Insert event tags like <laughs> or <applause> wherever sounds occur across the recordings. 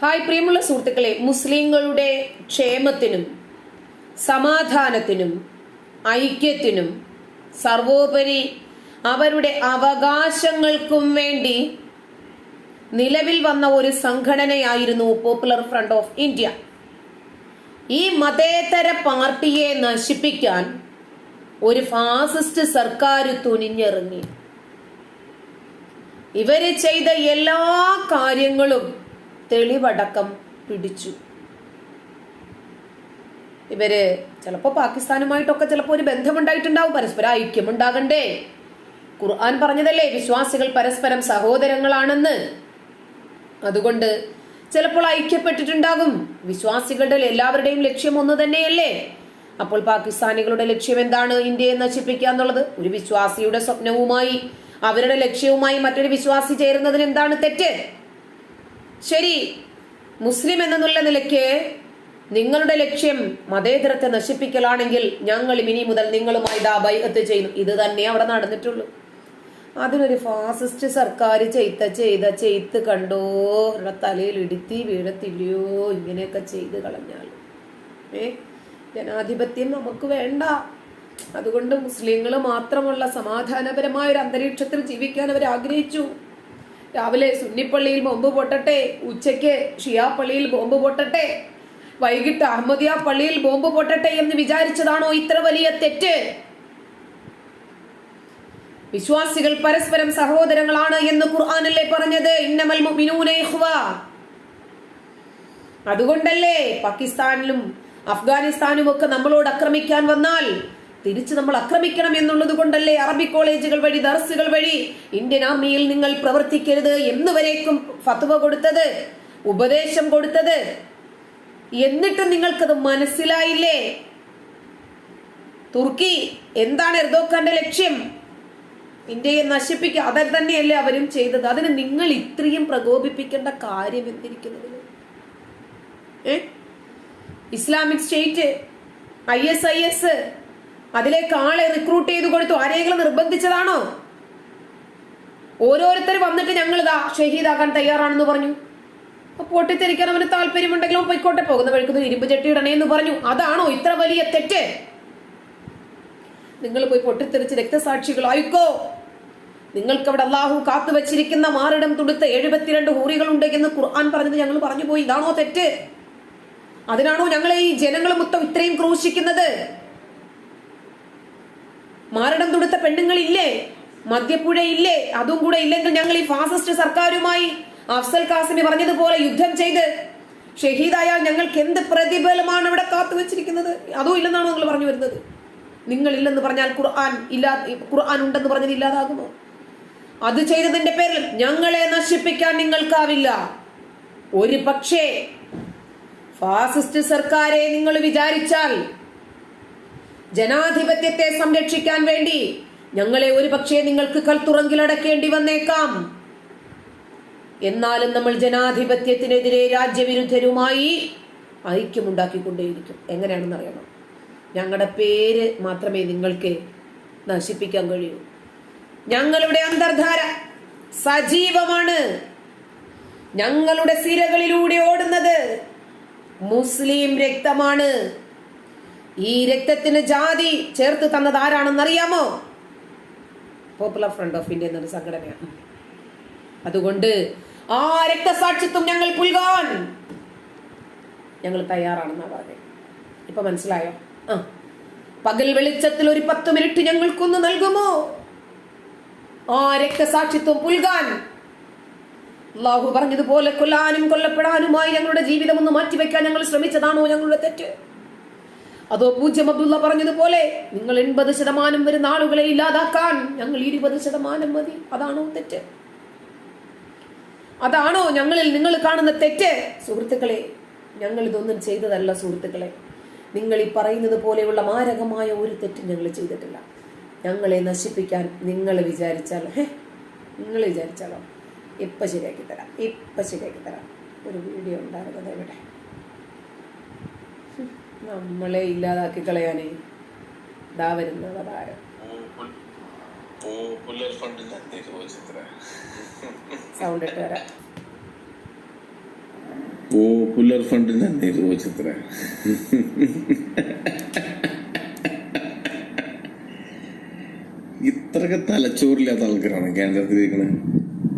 Hi പ്രിയമുള്ള സുഹൃത്തുക്കളെ. മുസ്ലിങ്ങളുടെ ക്ഷേമത്തിനും സമാധാനത്തിനും ഐക്യത്തിനും സർവോപരി അവരുടെ അവകാശങ്ങൾക്കും വേണ്ടി നിലവിൽ വന്ന ഒരു സംഘടനയായിരുന്നു പോപ്പുലർ ഫ്രണ്ട് ഓഫ് ഇന്ത്യ ഈ മതേതര പാർട്ടിയെ നശിപ്പിക്കാൻ ഒരു ഫാസിസ്റ്റ് സർക്കാർ തുനിഞ്ഞിറങ്ങി. ഇവർ ചെയ്ത എല്ലാ കാര്യങ്ങളും തെളിവടക്കം പിടിച്ചു. ഇവർ ചിലപ്പോ പാകിസ്ഥാനുമായിട്ടൊക്കെ ചിലപ്പോ ഒരു ബന്ധമുണ്ടായിട്ടുണ്ടാവും. പരസ്പരം ഐക്യമുണ്ടാകണ്ടേ? ഖുർആൻ പറഞ്ഞതല്ലേ വിശ്വാസികൾ പരസ്പരം സഹോദരങ്ങളാണെന്ന്. അതുകൊണ്ട് ചിലപ്പോൾ ഐക്യപ്പെട്ടിട്ടുണ്ടാകും. വിശ്വാസികളുടെ എല്ലാവരുടെയും ലക്ഷ്യം ഒന്ന് തന്നെയല്ലേ? അപ്പോൾ പാകിസ്ഥാനികളുടെ ലക്ഷ്യം എന്താണ്? ഇന്ത്യയെ നശിപ്പിക്കുക എന്നുള്ളത്. ഒരു വിശ്വാസിയുടെ സ്വപ്നവുമായി അവരുടെ ലക്ഷ്യവുമായി മറ്റൊരു വിശ്വാസി ചേരുന്നതിന് എന്താണ് തെറ്റ്? ശരി മുസ്ലിം എന്നുള്ള നിലയ്ക്ക് നിങ്ങളുടെ ലക്ഷ്യം മതേതരത്തെ നശിപ്പിക്കലാണെങ്കിൽ ഞങ്ങൾ ഇനി മുതൽ നിങ്ങളുമായി ദാ ബൈഹത്ത് ചെയ്യുന്നു. ഇത് തന്നെ അവിടെ നടന്നിട്ടുള്ളൂ. അതിനൊരു ഫാസിസ്റ്റ് സർക്കാർ ചെയ്ത ചെയ്ത ചെയ്ത് കണ്ടോ? അവരുടെ തലയിൽ ഇടുത്തി വീഴത്തില്ലയോ? ഇങ്ങനെയൊക്കെ ചെയ്ത് കളഞ്ഞാൽ. ഏ? ജനാധിപത്യം നമുക്ക് വേണ്ട. അതുകൊണ്ട് മുസ്ലിങ്ങൾ മാത്രമുള്ള സമാധാനപരമായ ഒരു അന്തരീക്ഷത്തിൽ ജീവിക്കാൻ അവർ ആഗ്രഹിച്ചു. രാവിലെ സുന്നിപ്പള്ളിയിൽ ബോംബ് പൊട്ടട്ടെ ഉച്ചയ്ക്ക് ഷിയാ പള്ളിയിൽ ബോംബ് പൊട്ടട്ടെ വൈകിട്ട് അഹമ്മദിയ പള്ളിയിൽ ബോംബ് പൊട്ടട്ടെ എന്ന് വിചാരിച്ചതാണോ ഇത്ര വലിയ തെറ്റ്? വിശ്വാസികൾ പരസ്പരം സഹോദരങ്ങളാണ് എന്ന് ഖുർആാനല്ലേ പറഞ്ഞത് ഇന്നമൽ അതുകൊണ്ടല്ലേ പാകിസ്ഥാനിലും അഫ്ഗാനിസ്ഥാനും ഒക്കെ നമ്മളോട് ആക്രമിക്കാൻ വന്നാൽ? തിരിച്ച് നമ്മൾ ആക്രമിക്കണം എന്നുള്ളത് കൊണ്ടല്ലേ അറബി കോളേജുകൾ വഴി ദർസുകൾ വഴി ഇന്ത്യൻ ആർമിയിൽ നിങ്ങൾ പ്രവർത്തിക്കരുത് എന്നുവരേക്കും ഫത്വ കൊടുത്തത് ഉപദേശം കൊടുത്തത്. എന്നിട്ട് നിങ്ങൾക്കത് മനസ്സിലായില്ലേ? തുർക്കി എന്താണ് എർദോഖാന്റെ ലക്ഷ്യം? ഇന്ത്യയെ നശിപ്പിക്കുക അതെ തന്നെയല്ലേ അവരും ചെയ്തത്. അതിന് നിങ്ങൾ ഇത്രയും പ്രകോപിപ്പിക്കേണ്ട കാര്യം എന്തിരിക്കുന്നത്? Islamic State I S I S അതിലേക്ക് ആളെ റിക്രൂട്ട് ചെയ്ത് കൊടുത്തു. ആരെങ്കിലും നിർബന്ധിച്ചതാണോ? ഓരോരുത്തർ വന്നിട്ട് ഞങ്ങൾ ഇതാ ഷഹീദാക്കാൻ തയ്യാറാണെന്ന് പറഞ്ഞു. പൊട്ടിത്തെറിക്കാൻ അവന് താല്പര്യമുണ്ടെങ്കിലും പൊയ്ക്കോട്ടെ. പോകുന്ന വഴിക്കുന്ന ഇരുമ്പ് ചട്ടി എന്ന് പറഞ്ഞു. അതാണോ ഇത്ര വലിയ തെറ്റ്? നിങ്ങൾ പോയി പൊട്ടിത്തെറിച്ച് രക്തസാക്ഷികളായിക്കോ. നിങ്ങൾക്ക് അവിടെ അള്ളാഹു കാത്തു വെച്ചിരിക്കുന്ന മാറിടം തുടുത്ത എഴുപത്തിരണ്ട് ഹൂറികൾ എന്ന് ഖുർആൻ പറഞ്ഞത് ഞങ്ങൾ പറഞ്ഞു പോയി. ഇതാണോ തെറ്റ്? അതിനാണോ ഞങ്ങളെ ഈ ജനങ്ങൾ മൊത്തം ഇത്രയും ക്രൂശിക്കുന്നത്? മാറിടം തുടുത്ത മദ്യപ്പുഴ ഇല്ലേ? അതും കൂടെ ഇല്ലെങ്കിൽ ഞങ്ങൾ ഈ ഫാസിസ്റ്റ് സർക്കാരുമായി അഫ്സൽ കാസിമി പറഞ്ഞതുപോലെ യുദ്ധം ചെയ്ത് ഷഹീദായാൽ ഞങ്ങൾക്ക് എന്ത് പ്രതിഫലമാണ് ഇവിടെ കാത്തു വെച്ചിരിക്കുന്നത്? അതും ഇല്ലെന്നാണോ നിങ്ങൾ പറഞ്ഞു വരുന്നത്? നിങ്ങൾ ഇല്ലെന്ന് പറഞ്ഞാൽ ഖുർആൻ ഇല്ലാ ഖുർആൻ ഉണ്ടെന്ന് പറഞ്ഞത് ഇല്ലാതാകുമോ? അത് ചെയ്തതിന്റെ പേരിൽ ഞങ്ങളെ നശിപ്പിക്കാൻ നിങ്ങൾക്കാവില്ല. ഒരു പക്ഷേ ഫാസിസ്റ്റ് സർക്കാരെ നിങ്ങൾ വിചാരിച്ചാൽ ജനാധിപത്യത്തെ സംരക്ഷിക്കാൻ വേണ്ടി ഞങ്ങളെ ഒരു പക്ഷേ നിങ്ങൾക്ക് കൽത്തുറങ്കിലടക്കേണ്ടി വന്നേക്കാം. എന്നാലും നമ്മൾ ജനാധിപത്യത്തിനെതിരെ രാജ്യവിരുദ്ധരുമായി ഐക്യമുണ്ടാക്കിക്കൊണ്ടേയിരിക്കും. എങ്ങനെയാണെന്ന് അറിയണം ഞങ്ങളുടെ പേര് മാത്രമേ നിങ്ങൾക്ക് നശിപ്പിക്കാൻ കഴിയൂ. ഞങ്ങളുടെ അന്തർധാര സജീവമാണ്. ഞങ്ങളുടെ സിരകളിലൂടെ ഓടുന്നത് മുസ്ലിം രക്തമാണ്. ഈ രക്തത്തിന് ജാതി ചേർത്ത് തന്നത് ആരാണെന്ന് അറിയാമോ പോപ്പുലർ ഫ്രണ്ട് ഓഫ് ഇന്ത്യ എന്നൊരു സംഘടനയാണ് അതുകൊണ്ട് ആ രക്തസാക്ഷിത്വം ഞങ്ങൾ പുൽകാൻ. ഞങ്ങൾ തയ്യാറാണെന്നാ പറഞ്ഞത് ഇപ്പൊ മനസ്സിലായോ? ആ. പകൽ വെളിച്ചത്തിൽ ഒരു പത്ത് മിനിറ്റ് ഞങ്ങൾക്കൊന്ന് നൽകുമോ? ആ രക്തസാക്ഷിത്വം പുൽകാൻ. അള്ളാഹു പറഞ്ഞതുപോലെ കൊല്ലാനും കൊല്ലപ്പെടാനുമായി ഞങ്ങളുടെ ജീവിതം ഒന്ന് മാറ്റിവെക്കാൻ ഞങ്ങൾ ശ്രമിച്ചതാണോ ഞങ്ങളുടെ തെറ്റ്? അതോ പൂജ്യം അബ്ദുള്ള പറഞ്ഞതുപോലെ നിങ്ങൾ എൺപത് ശതമാനം വരുന്ന ആളുകളെ ഇല്ലാതാക്കാൻ ഞങ്ങൾ ഇരുപത് ശതമാനം മതി. അതാണോ തെറ്റ്? അതാണോ ഞങ്ങളിൽ നിങ്ങൾ കാണുന്ന തെറ്റ്? സുഹൃത്തുക്കളെ ഞങ്ങൾ ഇതൊന്നും ചെയ്തതല്ല സുഹൃത്തുക്കളെ. നിങ്ങൾ ഈ പറയുന്നത് പോലെയുള്ള മാരകമായ ഒരു തെറ്റും ഞങ്ങൾ ചെയ്തിട്ടില്ല. ഞങ്ങളെ നശിപ്പിക്കാൻ നിങ്ങൾ വിചാരിച്ചാൽ ഹേ നിങ്ങൾ വിചാരിച്ചാലോ? ഇപ്പൊ ശരിയാക്കി തരാം. ഇപ്പൊ ശരിയാക്കി തരാം. ഒരു വീഡിയോ ഉണ്ടായിരുന്നത് എവിടെ? ഹും, നമ്മളെ ഇല്ലാതാക്കി കളയാനേ. ദാ ഫണ്ടിന്റെ ചോദിച്ചത്ര. സൗണ്ട് ഇട്ട് വരാം. പോപ്പുലർ ഫണ്ടിനെ നിർവചിത്ര ഇത്രക്ക് തലച്ചോറില്ലാത്ത ആൾക്കാരാണ് കേന്ദ്രത്തിൽ ഇരിക്കുന്നത്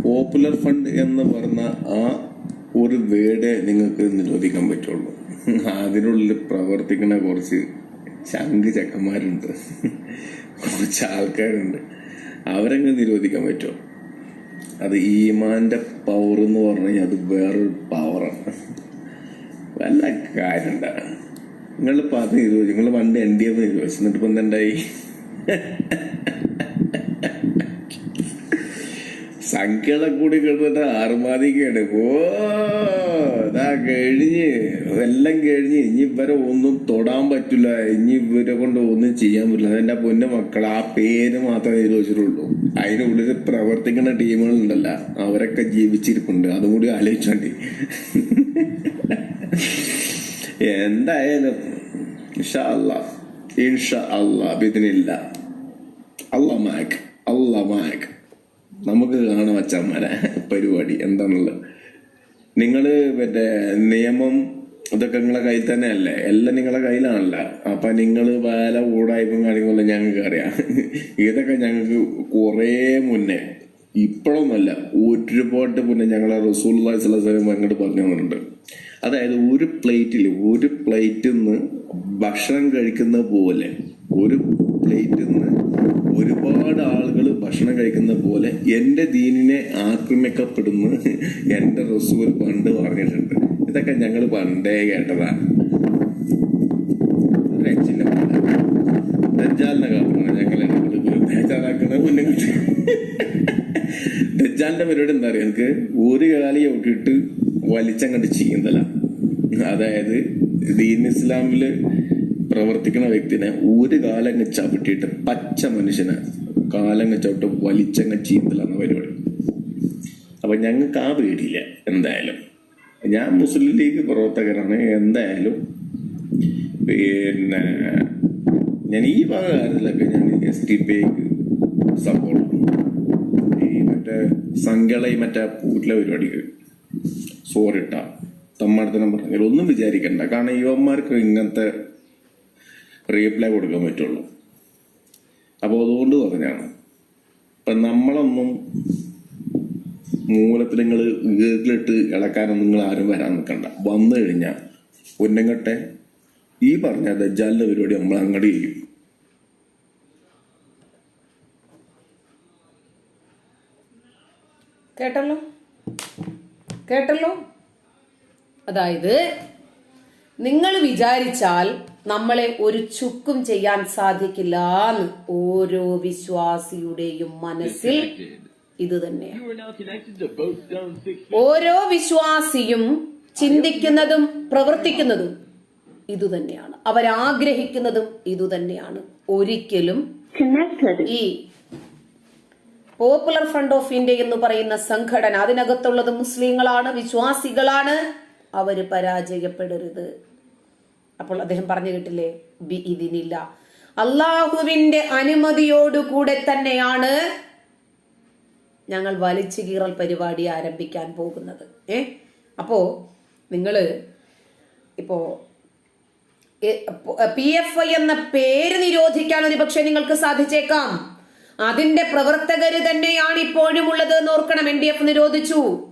പോപ്പുലർ ഫണ്ട് എന്ന് പറഞ്ഞ ആ ഒരു വേർഡ് നിങ്ങൾക്ക് നിരോധിക്കാൻ പറ്റുള്ളൂ. അതിനുള്ളിൽ പ്രവർത്തിക്കുന്ന കുറച്ച് ചങ്ക് ചക്കന്മാരുണ്ട്. കുറച്ച് ആൾക്കാരുണ്ട്. അവരങ്ങ് നിരോധിക്കാൻ പറ്റുമോ അത് ഈമാന്റെ പവർ എന്ന് പറഞ്ഞു കഴിഞ്ഞാൽ അത് വേറൊരു പവറാണ് വല്ല നിങ്ങൾ അത് നിരോധിച്ചു നിങ്ങൾ പണ്ട് എൻ ഡി എഫ് നിരോധിച്ചു. എന്നിട്ട് ഇപ്പൊ എന്തുണ്ടായി? സംഖ്യകളെ കൂടി കിടന്നിട്ട് ആറുമാതിക്കാണ് ഓ! കഴിഞ്ഞ് എല്ലാം കഴിഞ്ഞ് ഇനി ഇവരെ ഒന്നും തൊടാൻ പറ്റില്ല. ഇനി ഇവരെ കൊണ്ട് ഒന്നും ചെയ്യാൻ പറ്റില്ല. അതെന്റെ പൊന്ന മക്കൾ ആ പേര് മാത്രമേ ചോദിച്ചിട്ടുള്ളൂ അതിനുള്ളിൽ പ്രവർത്തിക്കുന്ന ടീമുകളുണ്ടല്ല. അവരൊക്കെ ജീവിച്ചിരിപ്പുണ്ട്. അതും കൂടി ആലോചിച്ചോണ്ടി എന്തായാലും ഇൻഷാ അല്ലാ ഇൻഷാ ബിദിനില്ല. അല്ല മാക് അല്ല മാക് നമുക്ക് കാണാം അച്ഛന്മാരെ പരിപാടി എന്താണുള്ളത് നിങ്ങൾ മറ്റേ നിയമം ഇതൊക്കെ നിങ്ങളെ കയ്യിൽ തന്നെ അല്ലേ എല്ലാം നിങ്ങളെ കയ്യിലാണല്ലോ. അപ്പൊ നിങ്ങൾ വേല ഊടായ്പും കാര്യങ്ങളും ഞങ്ങൾക്ക് അറിയാം. <laughs> ഇതൊക്കെ ഞങ്ങൾക്ക് കുറേ മുന്നേ ഇപ്പോഴൊന്നുമല്ല ഒരുപാട് മുന്നേ ഞങ്ങളെ റസൂൽ സ്വലം അങ്ങോട്ട് പറഞ്ഞു തന്നിട്ടുണ്ട്. അതായത് ഒരു പ്ലേറ്റിൽ ഒരു പ്ലേറ്റിൽ നിന്ന് ഭക്ഷണം കഴിക്കുന്ന പോലെ ഒരു പ്ലേറ്റിൽ നിന്ന് ഒരുപാട് ആളുകൾ ഭക്ഷണം കഴിക്കുന്ന പോലെ എന്റെ ദീനിനെ ആക്രമിക്കപ്പെടുന്നു എന്റെ റസൂൽ പണ്ട് പറഞ്ഞിട്ടുണ്ട്. ഇതൊക്കെ ഞങ്ങൾ പണ്ടേ കേട്ടതാണ്. രക്ഷയില്ല പരിപാടി എന്താ അറിയാം? എനിക്ക് ഒരു കാലി ഒട്ടിട്ട് വലിച്ചങ്ങോട്ട് ചെയ്യുന്നതല്ല അതായത് ദീൻ ഇസ്ലാമിൽ പ്രവർത്തിക്കുന്ന വ്യക്തിനെ ഒരു കാലങ്ങ് ചവിട്ടിയിട്ട് പച്ച മനുഷ്യനെ കാലങ്ങ് ചവിട്ട് വലിച്ചങ്ങ് ചീത്തലാണ് പരിപാടി. അപ്പൊ ഞങ്ങൾക്ക് ആ പേടിയില്ല എന്തായാലും. ഞാൻ മുസ്ലിം ലീഗ് പ്രവർത്തകരാണ് എന്തായാലും. പിന്നെ ഞാൻ ഈ വക കാര്യത്തിലൊക്കെ ഞാൻ എസ് ടി പിക്ക് സപ്പോർട്ട് ഈ മറ്റേ സംഘള മറ്റേ പൂട്ടിലെ പരിപാടിക്ക് സോറിട്ട തമ്മാടത്തിനും പറഞ്ഞാൽ ഒന്നും വിചാരിക്കണ്ട. കാരണം യുവന്മാർക്ക് ഇങ്ങനത്തെ റീപ്ലൈ കൊടുക്കാൻ പറ്റുള്ളൂ. അപ്പോൾ അതുകൊണ്ട് പറഞ്ഞാണ് ഇപ്പൊ നമ്മളൊന്നും മൂലത്തിൽ നിങ്ങൾ ഗീറിലിട്ട് ഇളക്കാനൊന്നും നിങ്ങൾ ആരും വരാൻ നിൽക്കണ്ട. വന്നു കഴിഞ്ഞാൽ ഉന്നങ്ങട്ടെ ഈ പറഞ്ഞ ദജാലിന്റെ പരിപാടി നമ്മൾ അങ്ങോട്ട് ചെയ്യും. കേട്ടല്ലോ? കേട്ടല്ലോ? അതായത് നിങ്ങൾ വിചാരിച്ചാൽ നമ്മളെ ഒരു ചുക്കും ചെയ്യാൻ സാധിക്കില്ല എന്ന് ഓരോ വിശ്വാസിയുടെയും മനസ്സിൽ ഇത് തന്നെയാണ് You are now connected to Boat Zone 6. ഓരോ വിശ്വാസിയും ചിന്തിക്കുന്നതും പ്രവർത്തിക്കുന്നതും ഇതുതന്നെയാണ് അവരാഗ്രഹിക്കുന്നതും ഇതുതന്നെയാണ് ഒരിക്കലും ഈ പോപ്പുലർ ഫ്രണ്ട് ഓഫ് ഇന്ത്യ എന്ന് പറയുന്ന സംഘടന അതിനകത്തുള്ളത് മുസ്ലിങ്ങളാണ് വിശ്വാസികളാണ്. അവർ പരാജയപ്പെടരുത്. അപ്പോൾ അദ്ദേഹം പറഞ്ഞു കേട്ടില്ലേ? ബി ഇതിനില്ല. അള്ളാഹുവിന്റെ അനുമതിയോടുകൂടെ തന്നെയാണ് ഞങ്ങൾ വലിച്ചു കീറൽ പരിപാടി ആരംഭിക്കാൻ പോകുന്നത്. ഏ? അപ്പോ നിങ്ങൾ ഇപ്പോ പി എഫ് ഐ എന്ന പേര് നിരോധിക്കാൻ ഒരു പക്ഷേ നിങ്ങൾക്ക് സാധിച്ചേക്കാം. അതിന്റെ പ്രവർത്തകര് തന്നെയാണ് ഇപ്പോഴും ഉള്ളത് എന്ന് ഓർക്കണം. എൻ ഡി എഫ് നിരോധിച്ചു.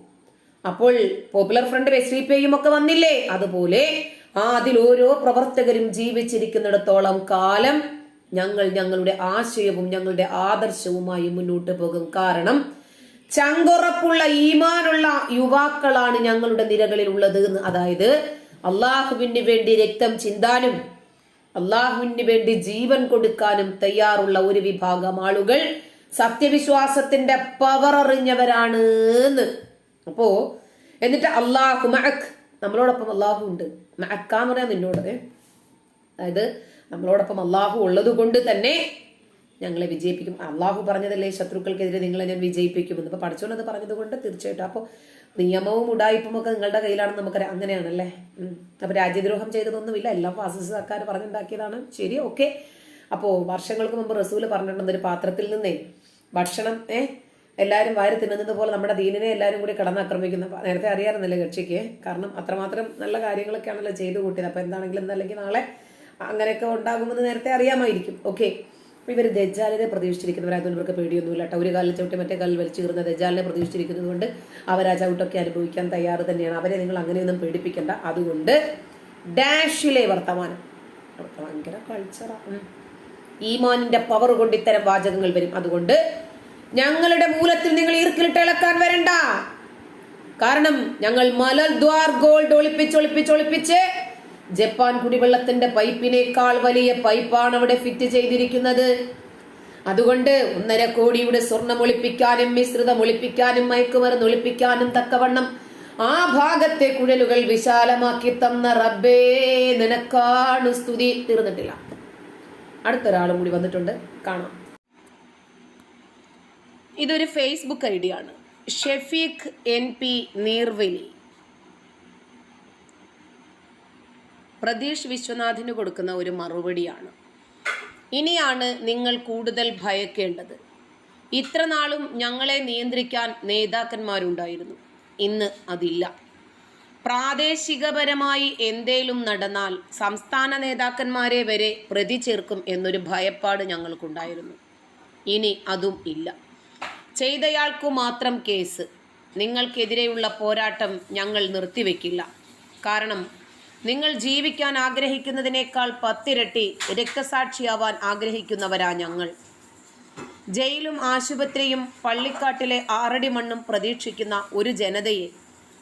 അപ്പോൾ popular front S D P ഐയും ഒക്കെ വന്നില്ലേ? അതുപോലെ ആ അതിൽ ഓരോ പ്രവർത്തകരും ജീവിച്ചിരിക്കുന്നിടത്തോളം കാലം ഞങ്ങൾ ഞങ്ങളുടെ ആശയവും ഞങ്ങളുടെ ആദർശവുമായി മുന്നോട്ട് പോകും. കാരണം ചങ്കുറപ്പുള്ള ഈമാനുള്ള യുവാക്കളാണ് ഞങ്ങളുടെ നിരകളിൽ ഉള്ളത് എന്ന്. അതായത് അള്ളാഹുവിന് വേണ്ടി രക്തം ചിന്താനും അള്ളാഹുവിന് വേണ്ടി ജീവൻ കൊടുക്കാനും തയ്യാറുള്ള ഒരു വിഭാഗം ആളുകൾ സത്യവിശ്വാസത്തിന്റെ പവർ അറിഞ്ഞവരാണ് അപ്പോ എന്നിട്ട് അള്ളാഹു മഅക് നമ്മളോടൊപ്പം അള്ളാഹു ഉണ്ട്. മഹക്കാന്ന് പറയാൻ നിന്നോട്? അതായത് നമ്മളോടൊപ്പം അള്ളാഹു ഉള്ളത് കൊണ്ട് തന്നെ ഞങ്ങളെ വിജയിപ്പിക്കും. അള്ളാഹു പറഞ്ഞതല്ലേ ശത്രുക്കൾക്കെതിരെ നിങ്ങളെ ഞാൻ വിജയിപ്പിക്കുമെന്ന് പഠിച്ചോനത് പറഞ്ഞത് കൊണ്ട് തീർച്ചയായിട്ടും. അപ്പോൾ നിയമവും ഉടായ്പും ഒക്കെ നിങ്ങളുടെ കയ്യിലാണെന്ന് നമുക്കറിയാം. അങ്ങനെയാണല്ലേ? അപ്പോൾ അപ്പൊ രാജ്യദ്രോഹം ചെയ്തതൊന്നുമില്ല. എല്ലാം ഫാസിസ്റ്റാക്കാർ പറഞ്ഞുണ്ടാക്കിയതാണ്. ശരി ഓക്കെ. അപ്പോൾ വർഷങ്ങൾക്ക് മുമ്പ് റസൂൽ പറഞ്ഞിട്ടുണ്ട് ഒരു പാത്രത്തിൽ നിന്നേ ഭക്ഷണം ഏ? എല്ലാവരും വാരി തിന്നുന്നത് പോലെ നമ്മുടെ ദീനിനെ എല്ലാവരും കൂടി കടന്നാക്രമിക്കുന്നു. നേരത്തെ അറിയാറുന്നില്ല കക്ഷിക്ക് കാരണം അത്രമാത്രം നല്ല കാര്യങ്ങളൊക്കെയാണല്ലോ ചെയ്തു കൂട്ടിയത്. അപ്പോൾ എന്താണെങ്കിലും എന്തല്ലെങ്കിൽ നാളെ അങ്ങനെയൊക്കെ ഉണ്ടാകുമെന്ന് നേരത്തെ അറിയാമായിരിക്കും. ഓക്കെ ഇവർ ദജാലിനെ പ്രതീക്ഷിച്ചിരിക്കുന്നവരായതുകൊണ്ട് ഇവർക്ക് പേടിയൊന്നുമില്ല കേട്ടോ. ഒരു കാലിൽ ചവിട്ടി മറ്റേ കാലിൽ വലിച്ചു കയറുന്ന ദജാലിനെ പ്രതീക്ഷിച്ചിരിക്കുന്നത് കൊണ്ട് അവർ ആ ചവിട്ടൊക്കെ അനുഭവിക്കാൻ തയ്യാറ് തന്നെയാണ്. അവരെ നിങ്ങൾ അങ്ങനെയൊന്നും പേടിപ്പിക്കേണ്ട. അതുകൊണ്ട് ഡാഷിലെ വർത്തമാനം. ഭയങ്കര കൾച്ചറാണ് ഈമാനിന്റെ പവർ കൊണ്ട് ഇത്തരം വാചകങ്ങൾ വരും. അതുകൊണ്ട് ഞങ്ങളുടെ മൂലത്തിൽ നിങ്ങൾ ഈർക്കിലിട്ട് ഇളക്കാൻ വരണ്ട. കാരണം ഞങ്ങൾ മലദ്വാർ ഗോൾഡ് ഒളിപ്പിച്ച് ഒളിപ്പിച്ച് ഒളിപ്പിച്ച് ജപ്പാൻ കുടിവെള്ളത്തിന്റെ പൈപ്പിനേക്കാൾ വലിയ പൈപ്പാണ് അവിടെ ഫിറ്റ് ചെയ്തിരിക്കുന്നത്. അതുകൊണ്ട് ഒന്നര കോടിയുടെ സ്വർണം ഒളിപ്പിക്കാനും മിശ്രിതം ഒളിപ്പിക്കാനും മയക്കുമരുന്ന് ഒളിപ്പിക്കാനും തക്കവണ്ണം ആ ഭാഗത്തെ കുഴലുകൾ വിശാലമാക്കി തന്ന റബ്ബേ നിനക്കാണ് സ്തുതി. തീർന്നിട്ടില്ല. അടുത്തൊരാളും കൂടി വന്നിട്ടുണ്ട്. കാണാം. ഇതൊരു ഫേസ്ബുക്ക് ഐ ഡി ആണ്. Shefeeq N P Neervali. Pratheesh വിശ്വനാഥിന് കൊടുക്കുന്ന ഒരു മറുപടിയാണ്. ഇനിയാണ് നിങ്ങൾ കൂടുതൽ ഭയക്കേണ്ടത്. ഇത്ര നാളും ഞങ്ങളെ നിയന്ത്രിക്കാൻ നേതാക്കന്മാരുണ്ടായിരുന്നു. ഇന്ന് അതില്ല. പ്രാദേശികപരമായി എന്തേലും നടന്നാൽ സംസ്ഥാന നേതാക്കന്മാരെ വരെ പ്രതി ചേർക്കും എന്നൊരു ഭയപ്പാട് ഞങ്ങൾക്കുണ്ടായിരുന്നു. ഇനി അതും ഇല്ല. ചെയ്തയാൾക്കു മാത്രം കേസ്. നിങ്ങൾക്കെതിരെയുള്ള പോരാട്ടം ഞങ്ങൾ നിർത്തിവെക്കില്ല. കാരണം നിങ്ങൾ ജീവിക്കാൻ ആഗ്രഹിക്കുന്നതിനേക്കാൾ പത്തിരട്ടി രക്തസാക്ഷിയാവാൻ ആഗ്രഹിക്കുന്നവരാ ഞങ്ങൾ. ജയിലും ആശുപത്രിയും പള്ളിക്കാട്ടിലെ ആറടി മണ്ണും പ്രതീക്ഷിക്കുന്ന ഒരു ജനതയെ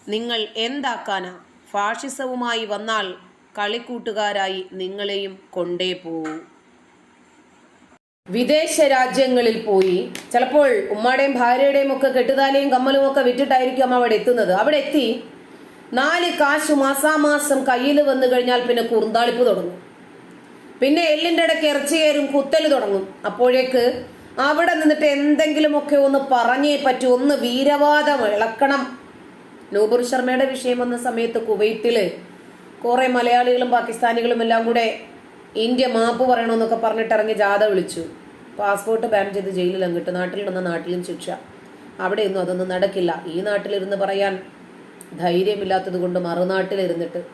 നിങ്ങൾ എന്താക്കാനാ ഫാഷിസവുമായി വന്നാൽ കളിക്കൂട്ടുകാരായി നിങ്ങളെയും കൊണ്ടേ പോവൂ. വിദേശ രാജ്യങ്ങളിൽ പോയി ചിലപ്പോൾ ഉമ്മാടെയും ഭാര്യയുടെയും ഒക്കെ കെട്ടുതാലയും കമ്മലും ഒക്കെ വിറ്റിട്ടായിരിക്കും അമ്മ അവിടെ എത്തുന്നത്. അവിടെ എത്തി നാല് കാശ് മാസാമാസം കയ്യിൽ വന്നു കഴിഞ്ഞാൽ പിന്നെ കുറുന്താളിപ്പ് തുടങ്ങും. പിന്നെ എല്ലിന്റെ ഇടയ്ക്ക് ഇറച്ചി കയറും കുത്തൽ തുടങ്ങും. അപ്പോഴേക്ക് അവിടെ നിന്നിട്ട് എന്തെങ്കിലുമൊക്കെ ഒന്ന് പറഞ്ഞേ പറ്റൂ ഒന്ന് വീരവാദം ഇളക്കണം. നൂപുർ ശർമ്മയുടെ വിഷയം വന്ന സമയത്ത് കുവൈത്തിൽ കുറെ മലയാളികളും പാകിസ്ഥാനികളും എല്ലാം കൂടെ ഇന്ത്യ മാപ്പ് പറയണമെന്നൊക്കെ പറഞ്ഞിട്ട് ഇറങ്ങി ജാഥ വിളിച്ചു. പാസ്പോർട്ട് ബാൻ ചെയ്ത് ജയിലിൽ അങ്ങിട്ട് നാട്ടിൽ നിന്ന് നാട്ടിലും ശിക്ഷ. അവിടെയൊന്നും അതൊന്നും നടക്കില്ല. ഈ നാട്ടിലിരുന്ന് പറയാൻ ധൈര്യമില്ലാത്തത് കൊണ്ട് മറുനാട്ടിലിരുന്നിട്ട്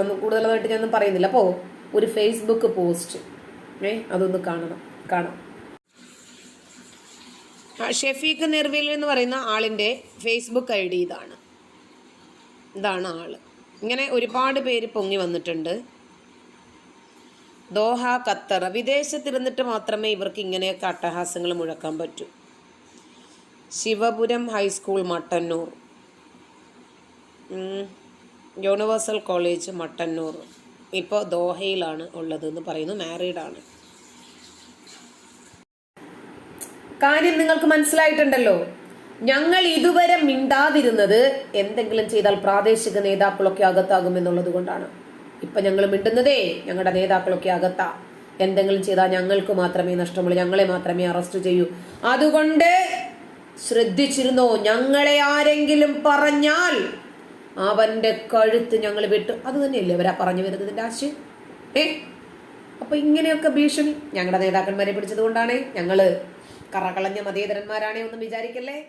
ഒന്നും കൂടുതലായിട്ട് ഞാനൊന്നും പറയുന്നില്ല. അപ്പോൾ ഒരു ഫേസ്ബുക്ക് പോസ്റ്റ് ഏ അതൊന്ന് കാണണം. കാണാം. ഷെഫീഖ് നിർവിൽ എന്ന് പറയുന്ന ആളിന്റെ ഫേസ്ബുക്ക് ഐ ഡി ഇതാണ്. ഇതാണ് ആൾ. ഇങ്ങനെ ഒരുപാട് പേര് പൊങ്ങി വന്നിട്ടുണ്ട്. ദോഹ ഖത്തർ വിദേശത്തിരുന്നിട്ട് മാത്രമേ ഇവർക്ക് ഇങ്ങനെയൊക്കെ അട്ടഹാസങ്ങൾ മുഴക്കാൻ പറ്റൂ. Shivapuram high school Mattannur. Universal college Mattannur. ഇപ്പോൾ ദോഹയിലാണ് ഉള്ളത് എന്ന് പറയുന്നു മാരീഡാണ്. കാര്യം നിങ്ങൾക്ക് മനസ്സിലായിട്ടുണ്ടല്ലോ. ഞങ്ങൾ ഇതുവരെ മിണ്ടാതിരുന്നത് എന്തെങ്കിലും ചെയ്താൽ പ്രാദേശിക നേതാക്കളൊക്കെ അകത്താകും എന്നുള്ളത് കൊണ്ടാണ്. ഇപ്പൊ ഞങ്ങൾ മിണ്ടുന്നതേ ഞങ്ങളുടെ നേതാക്കളൊക്കെ അകത്താ. എന്തെങ്കിലും ചെയ്താൽ ഞങ്ങൾക്ക് മാത്രമേ നഷ്ടമുള്ളൂ ഞങ്ങളെ മാത്രമേ അറസ്റ്റ് ചെയ്യൂ. അതുകൊണ്ട് ശ്രദ്ധിച്ചിരുന്നോ ഞങ്ങളെ ആരെങ്കിലും പറഞ്ഞാൽ അവന്റെ കഴുത്ത് ഞങ്ങൾ വിട്ടു. അത് തന്നെയല്ലേ അവരാ പറഞ്ഞു വരുന്നതിന്റെ ആശയം? ഏ? അപ്പൊ ഇങ്ങനെയൊക്കെ ഭീഷണി ഞങ്ങളുടെ നേതാക്കന്മാരെ പിടിച്ചത് കൊണ്ടാണ് ഞങ്ങൾ കറകളഞ്ഞ മതേതരന്മാരാണേ ഒന്നും വിചാരിക്കല്ലേ?